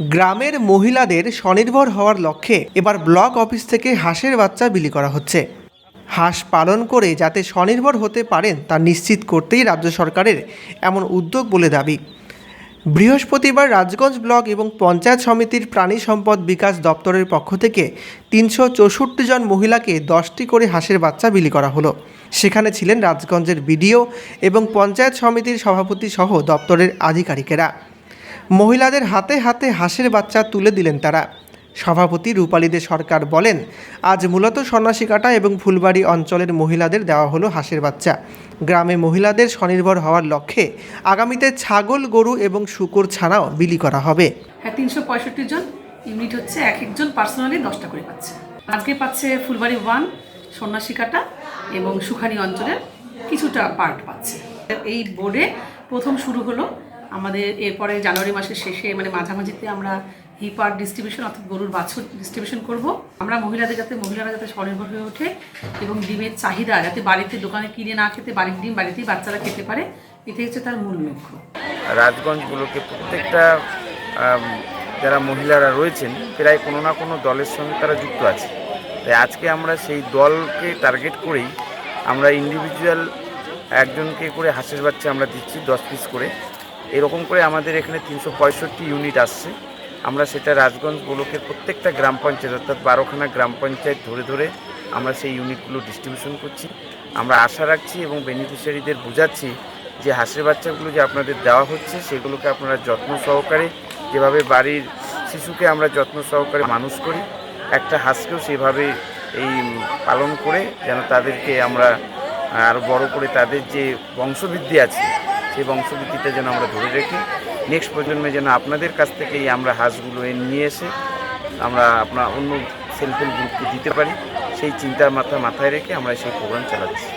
গ্রামের মহিলাদের স্বনির্ভর হওয়ার লক্ষ্যে এবার ব্লক অফিস থেকে হাঁসের বাচ্চা বিলি করা হচ্ছে। হাঁস পালন করে যাতে স্বনির্ভর হতে পারেন তা নিশ্চিত করতেই রাজ্য সরকারের এমন উদ্যোগ বলে দাবি। বৃহস্পতিবার রাজগঞ্জ ব্লক এবং পঞ্চায়েত সমিতির প্রাণী সম্পদ বিকাশ দপ্তরের পক্ষ থেকে তিনশো চৌষট্টি জন মহিলাকে দশটি করে হাঁসের বাচ্চা বিলি করা হলো। সেখানে ছিলেন রাজগঞ্জের বিডিও এবং পঞ্চায়েত সমিতির সভাপতি সহ দপ্তরের আধিকারিকেরা। মহিলাদের হাতে হাতে হাঁসের বাচ্চা তুলে দিলেন তারা। সভাপতি রূপালীদে সরকার বলেন, আজ মূলত সন্ন্যাসীকাটা এবং ফুলবাড়ি অঞ্চলের মহিলাদের দেওয়া হলো হাঁসের বাচ্চা। গ্রামে মহিলাদের স্বনির্ভর হওয়ার লক্ষ্যে আগামীতে ছাগল, গরু এবং শুকুর ছানাও বিলি করা হবে। হ্যাঁ তিনশো পঁয়ষট্টি জন ইউনিট হচ্ছে এক একজন পার্সোনালি দশটা করে পাচ্ছে। আজকে পাচ্ছে ফুলবাড়ি ওয়ান সন্ন্যাসিকাটা এবং সুখানি অঞ্চলের কিছুটা পার্ট পাচ্ছে। এই বোর্ডে প্রথম শুরু হলো আমাদের এরপরে জানুয়ারি মাসের শেষে মানে মাঝামাঝিতে আমরা হিপার ডিস্ট্রিবিউশন অর্থাৎ গরুর বাছুর ডিস্ট্রিবিউশন করব। আমরা মহিলাদের যাতে, মহিলারা যাতে স্বনির্ভর হয়ে ওঠে এবং ডিমের চাহিদা, যাতে বাড়িতে দোকানে কিনে না খেতে বাড়ির ডিম বাড়িতেই বাচ্চারা খেতে পারে, এটাই হচ্ছে তার মূল লক্ষ্য। রাজগঞ্জগুলোকে প্রত্যেকটা যারা মহিলারা রয়েছেন, প্রায় কোনো না কোনো দলের সঙ্গে তারা যুক্ত আছে। তাই আজকে আমরা সেই দলকে টার্গেট করেই আমরা ইন্ডিভিজুয়াল একজনকে করে হাঁসের বাচ্চা আমরা দিচ্ছি, দশ পিস করে। এরকম করে আমাদের এখানে তিনশো পঁয়ষট্টি ইউনিট আসছে। আমরা সেটা রাজগঞ্জ ব্লকের প্রত্যেকটা গ্রাম পঞ্চায়েত, অর্থাৎ বারোখানা গ্রাম পঞ্চায়েত ধরে ধরে আমরা সেই ইউনিটগুলো ডিস্ট্রিবিউশন করছি। আমরা আশা রাখছি এবং বেনিফিশিয়ারিদের বোঝাচ্ছি যে হাঁসের বাচ্চাগুলো যে আপনাদের দেওয়া হচ্ছে, সেগুলোকে আপনারা যত্ন সহকারে যেভাবে বাড়ির শিশুকে আমরা যত্ন সহকারে মানুষ করি, একটা হাঁসকেও সেভাবে এই পালন করে যেন তাদেরকে আমরা আরও বড় করে তাদের যে বংশবৃদ্ধি আছে সেই বংশবৃদ্ধিটা যেন আমরা ধরে রেখে। নেক্সট প্রজন্মে যেন আপনাদের কাছ থেকেই আমরা হাঁসগুলো নিয়ে এসে আমরা আপনার অন্য সেলফ হেল্প গ্রুপকে দিতে পারি। সেই চিন্তার মাথা মাথায় রেখে আমরা সেই প্রোগ্রাম চালাচ্ছি।